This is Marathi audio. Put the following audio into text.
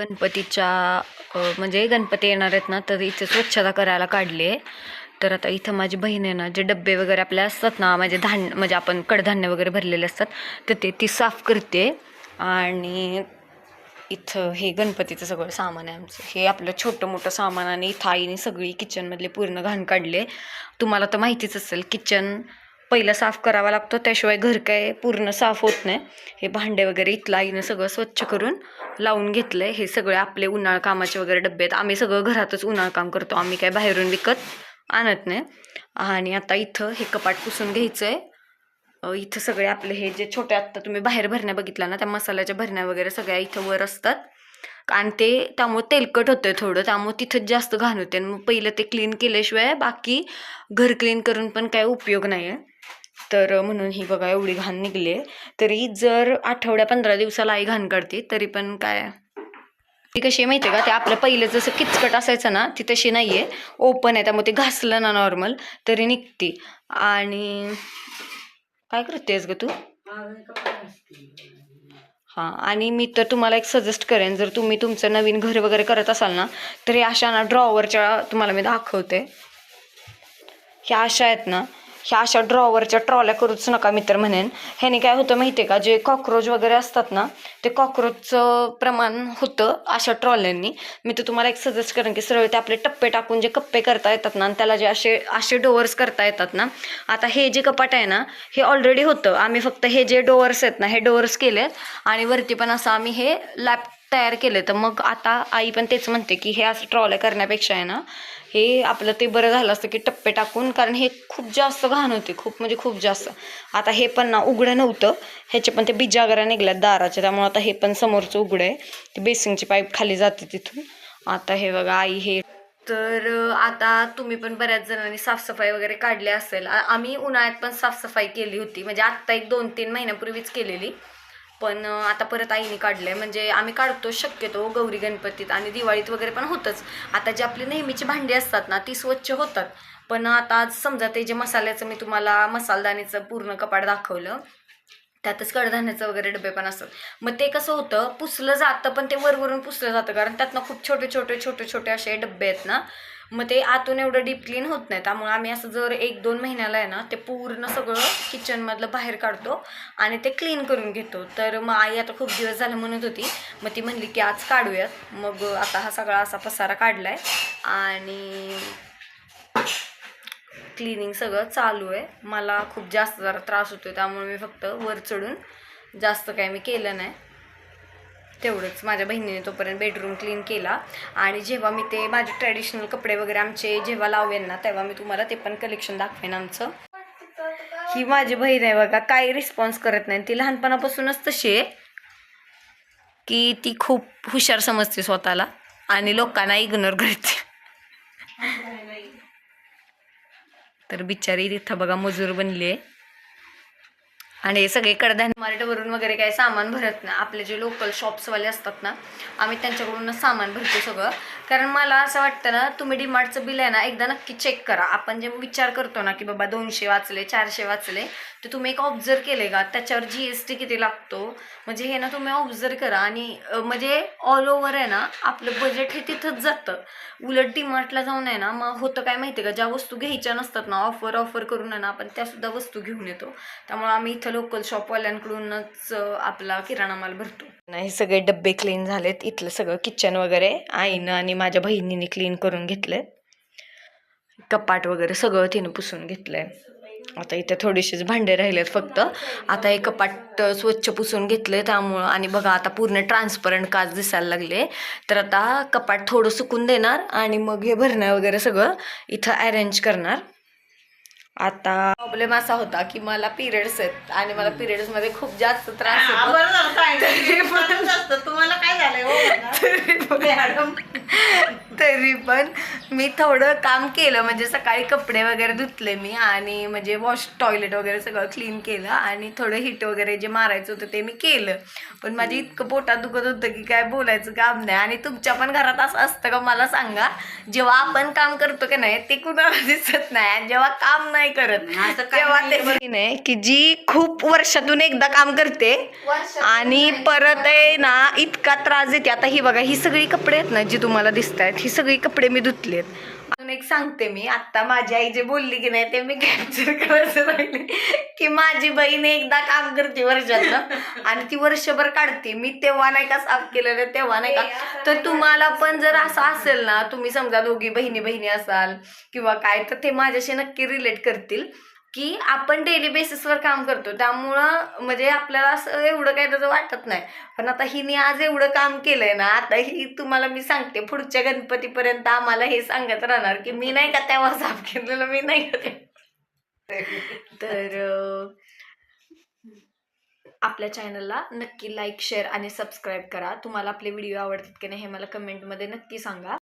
गणपतीच्या म्हणजे गणपती येणार आहेत ना तर इथे स्वच्छता करायला काढली आहे. तर आता इथं माझी बहीण आहे ना जे डब्बे वगैरे आपले असतात ना म्हणजे धान्य म्हणजे आपण कडधान्य वगैरे भरलेले असतात तर ते ती साफ करते. आणि इथं हे गणपतीचं सगळं सामान आहे आमचं. हे आपलं छोटं मोठं सामान आणि इथं आईने सगळी किचनमधले पूर्ण घाण काढले. तुम्हाला तर माहितीच असेल किचन पहिलं साफ करावा लागतो त्याशिवाय घर काय पूर्ण साफ होत नाही. हे भांडे वगैरे इथलं आईनं सगळं स्वच्छ करून लावून घेतलं आहे हे सगळे आपले उन्हाळ कामाचे वगैरे डबे आहेत. आम्ही सगळं घरातच उन्हाळ काम करतो. आम्ही काय बाहेरून विकत आणत नाही. आणि आता इथं हे कपाट पुसून घ्यायचं आहे इथं सगळे आपले हे जे छोटे आत्ता तुम्ही बाहेर भरण्या बघितला ना त्या मसाल्याच्या भरण्या वगैरे सगळ्या इथं वर असतात. आणि ते त्यामुळे तेलकट होतं थोडं. त्यामुळे तिथंच जास्त घाण होते आणि मग पहिलं ते क्लीन केल्याशिवाय बाकी घर क्लीन करून पण काय उपयोग नाही आहे तर म्हणून ही बघा एवढी घाण निघली आहे. तरी जर आठवड्या पंधरा दिवसाला आई घाण काढते तरी पण काय? ती कशी आहे माहिती आहे का? ते आपलं पहिलं जसं किचकट असायचं ना ती तशी नाही आहे ओपन आहे त्यामुळे ते घासलं ना नॉर्मल तरी निघते. आणि काय करतेस ग तू? हां आणि मी तर तुम्हाला एक सजेस्ट करेन जर तुम्ही तुमचं नवीन घर वगैरे करत असाल ना तर हे अशा ना ड्रॉवरच्या तुम्हाला मी दाखवते. ह्या अशा आहेत ना ह्या अशा ड्रॉवरच्या ट्रॉल्या करूच नका मी तर म्हणेन. ह्याने काय होतं माहिती आहे का? जे कॉक्रोच वगैरे असतात ना ते कॉक्रोचचं प्रमाण होतं अशा ट्रॉल्यांनी मी तर तुम्हाला एक सजेस्ट करेन की सरळ ते आपले टप्पे टाकून जे कप्पे करता येतात ना आणि त्याला जे असे असे डोअर्स करता येतात ना आता हे जे कपाट आहे ना हे ऑलरेडी होतं. आम्ही फक्त हे जे डोअर्स आहेत ना हे डोअर्स केलेत आणि वरती पण असं आम्ही हे लॅप तयार केले तर मग आता आई पण तेच म्हणते की हे असं ट्रॉल करण्यापेक्षा आहे ना हे आपलं ते बरं झालं असतं की टप्पे टाकून कारण हे खूप जास्त घाण होते खूप म्हणजे खूप जास्त. आता हे पण ना उघडं नव्हतं. ह्याचे पण ते बिजागरा निघल्यात दाराच्या त्यामुळे आता हे पण समोरचं उघडं आहे. ते बेसिंगची पाईप खाली जाते तिथून. आता हे बघा आई हे तर आता तुम्ही पण बऱ्याच जणांनी साफसफाई वगैरे काढली असेल. आम्ही उन्हाळ्यात पण साफसफाई केली होती. म्हणजे आत्ता एक दोन तीन महिन्यापूर्वीच केलेली. पण आता परत आईने काढलंय. म्हणजे आम्ही काढतो शक्यतो गौरी गणपतीत आणि दिवाळीत वगैरे पण होतंच. आता जी आपली नेहमीची भांडी असतात ना ती स्वच्छ होतात. पण आता आज समजा ते जे मसाल्याचं मी तुम्हाला मसालदानीचं पूर्ण कपाट दाखवलं त्यातच कडधान्याचं वगैरे डबे पण असतात. मग ते कसं होतं पुसलं जातं पण ते वरवरून पुसलं जातं. कारण त्यातनं खूप छोटे छोटे छोटे छोटे असे डबे आहेत ना मग ते आतून एवढं डीप क्लीन होत नाही. त्यामुळे आम्ही असं जर एक दोन महिन्याला आहे ना ते पूर्ण सगळं किचनमधलं बाहेर काढतो आणि ते क्लीन करून घेतो. तर मग आई आता खूप दिवस झालं म्हणत होती. मग ती म्हणली की आज काढूयात. मग आता हा सगळा असा पसारा काढला आहे आणि क्लिनिंग सगळं चालू आहे. मला खूप जास्त जरा त्रास होतो त्यामुळे मी फक्त वर चढून जास्त काय मी केलं नाही. तेवढंच माझ्या बहिणीने तोपर्यंत बेडरूम क्लीन केला. आणि जेव्हा मी ते माझे ट्रॅडिशनल कपडे वगैरे आमचे जेव्हा लावेन ना तेव्हा मी तुम्हाला ते पण कलेक्शन दाखवेन आमचं. ही माझी बहीण आहे बघा काही रिस्पॉन्स करत नाही. ती लहानपणापासूनच तशी आहे की ती खूप हुशार समजते स्वतःला आणि लोकांना इग्नोर करते. तर बिचारी तिथं बघा मजूर बनली आहे. आणि सगळे कडधान्य मार्टवरून वगैरे काही सामान भरत ना आपले जे लोकल शॉप्सवाले असतात ना आम्ही त्यांच्याकडूनच सामान भरतो सगळं. कारण मला असं वाटतं ना तुम्ही डीमार्टचं बिल आहे ना एकदा नक्की चेक करा. आपण जे विचार करतो ना की बाबा दोनशे वाचले चारशे वाचले तर तुम्ही एक ऑब्झर्व केले का? त्याच्यावर जी एस टी किती लागतो? म्हणजे हे ना तुम्ही ऑब्झर्व करा. आणि म्हणजे ऑल ओव्हर आहे ना आपलं बजेट हे तिथंच जातं. उलट डीमार्टला जाऊन आहे ना मग होतं काय माहिती आहे का? ज्या वस्तू घ्यायच्या नसतात ना ऑफर ऑफर करून आहे ना आपण त्यासुद्धा वस्तू घेऊन येतो. त्यामुळे आम्ही इथं लोकल शॉपवाल्यांकडूनच आपला किराणा माल भरतो. नाही सगळे डब्बे क्लीन झालेत. इथलं सगळं किचन वगैरे आईनं आणि माझ्या बहिणीने क्लीन करून घेतलंय कपाट वगैरे सगळं तिनं पुसून घेतलंय. आता इथे थोडीशीच भांडे राहिलेत फक्त. आता हे कपाट स्वच्छ पुसून घेतलंय त्यामुळं. आणि बघा आता पूर्ण ट्रान्सपरंट काच दिसायला लागले. तर आता कपाट थोडं सुकून देणार आणि मग हे भरणं वगैरे सगळं इथं अरेंज करणार. आता प्रॉब्लेम असा होता की मला पिरियड्स आहेत आणि मला पिरियड्समध्ये खूप जास्त त्रास होतो. तुम्हाला काय झालंय हो. मॅडम तरी पण मी थोडं काम केलं. म्हणजे सकाळी कपडे वगैरे धुतले मी आणि म्हणजे वॉश टॉयलेट वगैरे सगळं क्लीन केलं आणि थोडं हिट वगैरे जे मारायचं होतं ते मी केलं. पण माझी इतकं पोटात दुखत होतं की काय बोलायचं काम नाही. आणि तुमच्या पण घरात असं असतं का? मला सांगा जेव्हा आपण काम करतो की नाही ते कुणाला दिसत नाही आणि जेव्हा काम नाही करत असं काय तेव्हा नाही. ते नाही की जी खूप वर्षातून एकदा काम करते आणि परत आहे ना इतका त्रास देते. आता ही बघा ही सगळी कपडे आहेत ना जी तुम्हाला दिसत आहेत ही सगळी कपडे मी धुतलेत. अजून एक सांगते मी आता माझी आई जे बोलली की नाही ते मी कॅप्चर करायचं राहिले. की माझी बहीण एकदा काम करते वर्षातलं आणि ती वर्षभर काढते. मी तेव्हा नाही का साफ केलेलं तेव्हा नाही का. तर तुम्हाला पण जर असं असेल ना तुम्ही समजा दोघी बहिणी बहिणी असाल किंवा काय तर ते माझ्याशी नक्की रिलेट करतील. की आपण डेली बेसिसवर काम करतो. त्यामुळं म्हणजे आपल्याला असं एवढं काही त्याचं वाटत नाही. पण आता हिने आज एवढं काम केलंय ना आता ही तुम्हाला मी सांगते पुढच्या गणपतीपर्यंत आम्हाला हे सांगत राहणार की मी नाही का तेव्हा साफ केलेलं मी नाही का ते. तर आपल्या चॅनलला नक्की लाईक शेअर आणि सबस्क्राईब करा. तुम्हाला आपले व्हिडिओ आवडतात की नाही हे मला कमेंटमध्ये नक्की सांगा.